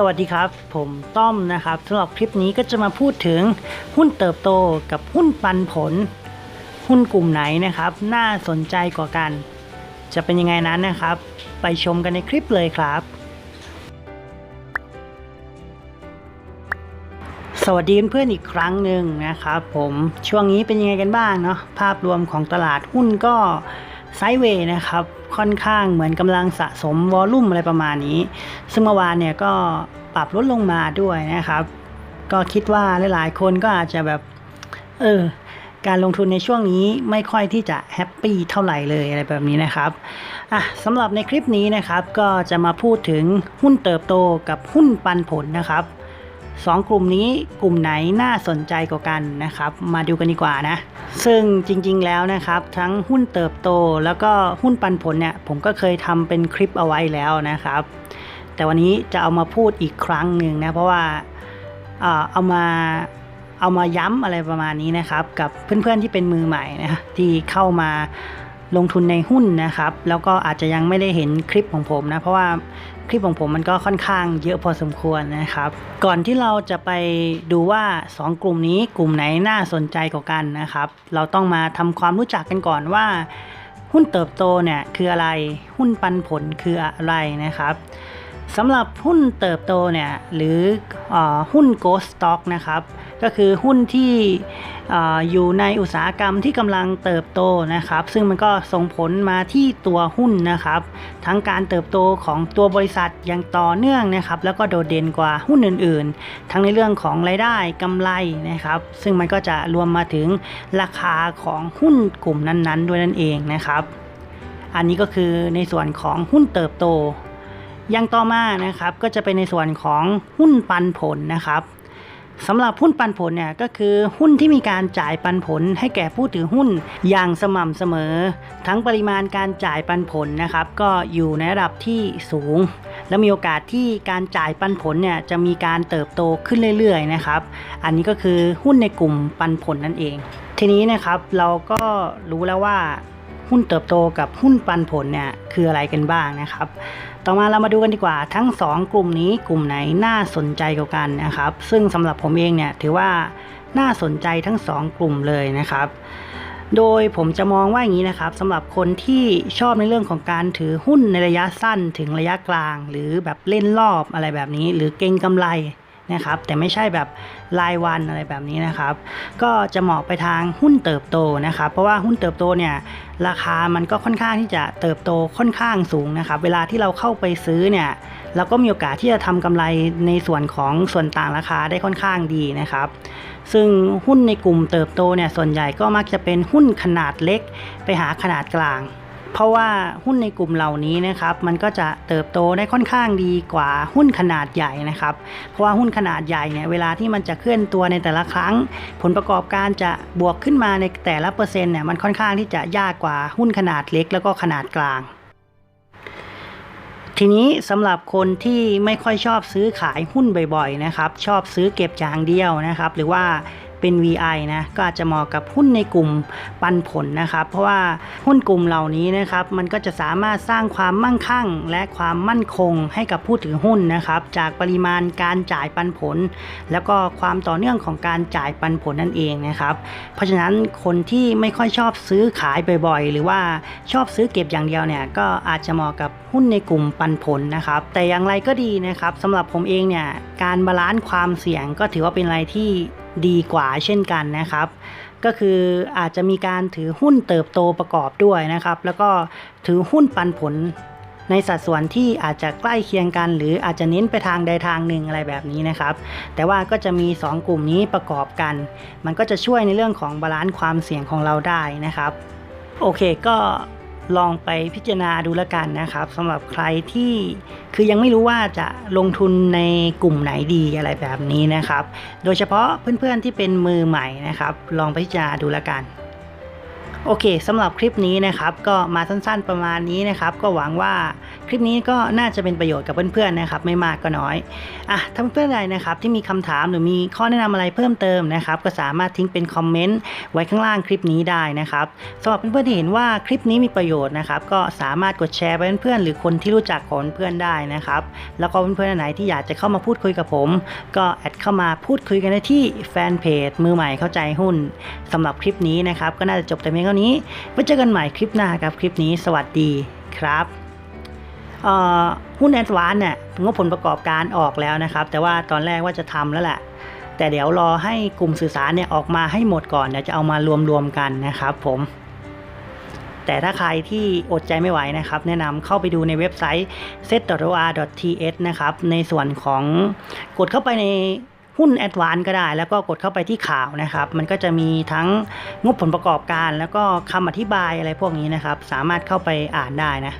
สวัสดีครับ ผมต้อมนะครับสำหรับคลิปนี้ก็จะมาพูดถึงหุ้นเติบโตกับหุ้นปันผล หุ้นกลุ่มไหนนะครับ น่าสนใจกว่ากัน จะเป็นยังไงนั้นนะครับ ไปชมกันในคลิปเลยครับ สวัสดีเพื่อนๆอีกครั้งหนึ่งนะครับ ผมช่วงนี้เป็นยังไงกันบ้างเนาะภาพรวมของตลาดหุ้นก็ ไซด์เวย์นะครับค่อนข้างเหมือนกำลังสะสมวอลลุ่มอะไรประมาณนี้ ซึ่งเมื่อวานเนี่ยก็ปรับลดลงมาด้วยนะครับ ก็คิดว่าหลายๆ คนก็อาจจะแบบ เออ การลงทุนในช่วงนี้ไม่ค่อยที่จะแฮปปี้เท่าไหร่เลยอะไรแบบนี้นะครับอะสำหรับในคลิปนี้นะครับก็จะมาพูดถึงหุ้นเติบโตกับหุ้นปันผลนะครับสองกลุ่มนี้กลุ่มไหนน่าสนใจกว่ากันนะครับ มาดูกันดีกว่านะ ซึ่งจริงๆแล้วนะครับ ทั้งหุ้นเติบโตแล้วก็หุ้นปันผลเนี่ยผมก็เคยทำเป็นคลิปเอาไว้แล้วนะครับ แต่วันนี้จะเอามาพูดอีกครั้งหนึ่งนะเพราะว่าเอามาเอามาย้ำอะไรประมาณนี้นะครับ กับเพื่อนๆที่เป็นมือใหม่นะที่เข้ามาลงทุนในหุ้นนะครับ แล้วก็อาจจะยังไม่ได้เห็นคลิปของผมนะ เพราะว่า คลิปของผมมันก็ค่อนข้างเยอะพอสมควรนะครับ ก่อนที่เราจะไปดูว่า 2 กลุ่มนี้กลุ่มไหนน่าสนใจกว่ากันนะครับ เราต้องมาทำความรู้จักกันก่อนว่า หุ้นเติบโตเนี่ยคืออะไรหุ้นปันผลคืออะไรนะครับสำหรับหุ้นเติบโตเนี่ยหรืออหุ้น Ghost Stock นะครับ ก็คือหุ้นที่ออยู่ในอุตสาหกรรมที่กำลังเติบโตนะครับ ซึ่งมันก็ส่งผลมาที่ตัวหุ้นนะครับ ทั้งการเติบโตของตัวบริษัทอย่างต่อเนื่องนะครับ แล้วก็โดดเด่นกว่าหุ้นอื่น ๆ ทั้งในเรื่องของรายได้กำไรนะครับ ซึ่งมันก็จะรวมมาถึงราคาของหุ้นกลุ่มนั้นๆ ด้วยนั่นเองนะครับ อันนี้ก็คือในส่วนของหุ้นเติบโตอย่างต่อมานะครับก็จะเป็นในส่วนของหุ้นปันผลนะครับ สำหรับหุ้นปันผลเนี่ยก็คือหุ้นที่มีการจ่ายปันผลให้แก่ผู้ถือหุ้นอย่างสม่ำเสมอ ทั้งปริมาณการจ่ายปันผลนะครับก็อยู่ในระดับที่สูง และมีโอกาสที่การจ่ายปันผลเนี่ยจะมีการเติบโตขึ้นเรื่อยๆนะครับ อันนี้ก็คือหุ้นในกลุ่มปันผลนั่นเอง ทีนี้นะครับเราก็รู้แล้วว่าหุ้นเติบโตกับหุ้นปันผลเนี่ยคืออะไรกันบ้างนะครับ ต่อมาเรามาดูกันดีกว่าทั้ง 2 กลุ่มนี้กลุ่มไหนน่าสนใจกว่ากันนะครับ ซึ่งสำหรับผมเองเนี่ยถือว่าน่าสนใจทั้ง 2 กลุ่มเลยนะครับ โดยผมจะมองว่าอย่างนี้นะครับสำหรับคนที่ชอบในเรื่องของการถือหุ้นในระยะสั้นถึงระยะกลาง หรือแบบเล่นรอบอะไรแบบนี้ หรือเก็งกำไร นะครับแต่ไม่ใช่แบบรายวันอะไรแบบนี้นะครับ ก็จะเหมาะไปทางหุ้นเติบโตนะครับ เพราะว่าหุ้นเติบโตเนี่ยราคามันก็ค่อนข้างที่จะเติบโตค่อนข้างสูงนะครับ เวลาที่เราเข้าไปซื้อเนี่ยเราก็มีโอกาสที่จะทำกำไรในส่วนของส่วนต่างราคาได้ค่อนข้างดีนะครับ ซึ่งหุ้นในกลุ่มเติบโตเนี่ยส่วนใหญ่ก็มักจะเป็นหุ้นขนาดเล็ก ไปหาขนาดกลาง เพราะว่าหุ้นในกลุ่มเหล่านี้นะครับมันก็จะเติบโตได้ค่อนข้างดีกว่าหุ้นขนาดใหญ่นะครับ เพราะว่าหุ้นขนาดใหญ่เนี่ยเวลาที่มันจะเคลื่อนตัวในแต่ละครั้ง ผลประกอบการจะบวกขึ้นมาในแต่ละเปอร์เซ็นต์เนี่ยมันค่อนข้างที่จะยากกว่าหุ้นขนาดเล็กแล้วก็ขนาดกลางทีนี้สำหรับคนที่ไม่ค่อยชอบซื้อขายหุ้นบ่อยๆนะครับ ชอบซื้อเก็บอย่างเดียวนะครับ หรือว่าเป็น VI นะก็อาจจะเหมาะกับหุ้นในกลุ่มปันผลนะครับ เพราะว่าหุ้นกลุ่มเหล่านี้นะครับมันก็จะสามารถสร้างความมั่งคั่ง และความมั่นคงให้กับผู้ถือหุ้นนะครับ จากปริมาณการจ่ายปันผล แล้วก็ความต่อเนื่องของการจ่ายปันผลนั่นเองนะครับ เพราะฉะนั้นคนที่ไม่ค่อยชอบซื้อขายบ่อยๆ หรือว่าชอบซื้อเก็บอย่างเดียวเนี่ยก็อาจจะเหมาะกับหุ้นในกลุ่มปันผลนะครับ แต่อย่างไรก็ดีนะครับสำหรับผมเองเนี่ยการบาลานซ์ความเสี่ยงก็ถือว่าเป็นอะไรที่ ดีกว่าเช่นกันนะครับ ก็คืออาจจะมีการถือหุ้นเติบโตประกอบด้วยนะครับ แล้วก็ถือหุ้นปันผลในสัดส่วนที่อาจจะใกล้เคียงกัน หรืออาจจะเน้นไปทางใดทางหนึ่งอะไรแบบนี้นะครับ แต่ว่าก็จะมี 2 กลุ่มนี้ประกอบกัน มันก็จะช่วยในเรื่องของบาลานซ์ความเสี่ยงของเราได้นะครับ โอเคก็ ลองไปพิจารณาดูแล้วกันนะครับสำหรับใครที่คือยังไม่รู้ว่าจะลงทุนในกลุ่มไหนดีอะไรแบบนี้นะครับ โดยเฉพาะเพื่อนๆที่เป็นมือใหม่นะครับ ลองไปพิจารณาดูแล้วกัน โอเคสำหรับคลิปนี้นะครับก็มาสั้นๆประมาณนี้นะครับก็หวังว่าคลิปนี้ก็น่าจะเป็นประโยชน์กับเพื่อนๆนะครับไม่มากก็น้อยอะถ้าเพื่อนๆใดนะครับที่มีคำถามหรือมีข้อแนะนำอะไรเพิ่มเติมนะครับก็สามารถทิ้งเป็นคอมเมนต์ไว้ข้างล่างคลิปนี้ได้นะครับสำหรับเพื่อนๆที่เห็นว่าคลิปนี้มีประโยชน์นะครับก็สามารถกดแชร์ไปเพื่อนๆหรือคนที่รู้จักของเพื่อนได้นะครับแล้วก็เพื่อนๆไหนที่อยากจะเข้ามาพูดคุยกับผม ก็แอดเข้ามาพูดคุยกันได้ที่แฟนเพจมือใหม่เข้าใจหุ้นสำหรับคลิปนี้นะครับก็น่าจะจบแต่เพียงเท่านี้ไว้เจอกันใหม่คลิปหน้ากับคลิปนี้สวัสดีครับหุ้นแอดวานเนี่ยงบผลประกอบการออกแล้วนะครับ แต่ว่าตอนแรกว่าจะทำแล้วแหละ แต่เดี๋ยวรอให้กลุ่มสื่อสารเนี่ยออกมาให้หมดก่อนเดี๋ยวจะเอามารวมๆกันนะครับผมแต่ถ้าใครที่อดใจไม่ไหวนะครับ แนะนำเข้าไปดูในเว็บไซต์ set.or.th นะครับ ในส่วนของกดเข้าไปใน หุ้นแอดวานก็ได้ แล้วก็กดเข้าไปที่ข่าวนะครับ มันก็จะมีทั้งงบผลประกอบการ แล้วก็คำอธิบายอะไรพวกนี้นะครับ สามารถเข้าไปอ่านได้นะ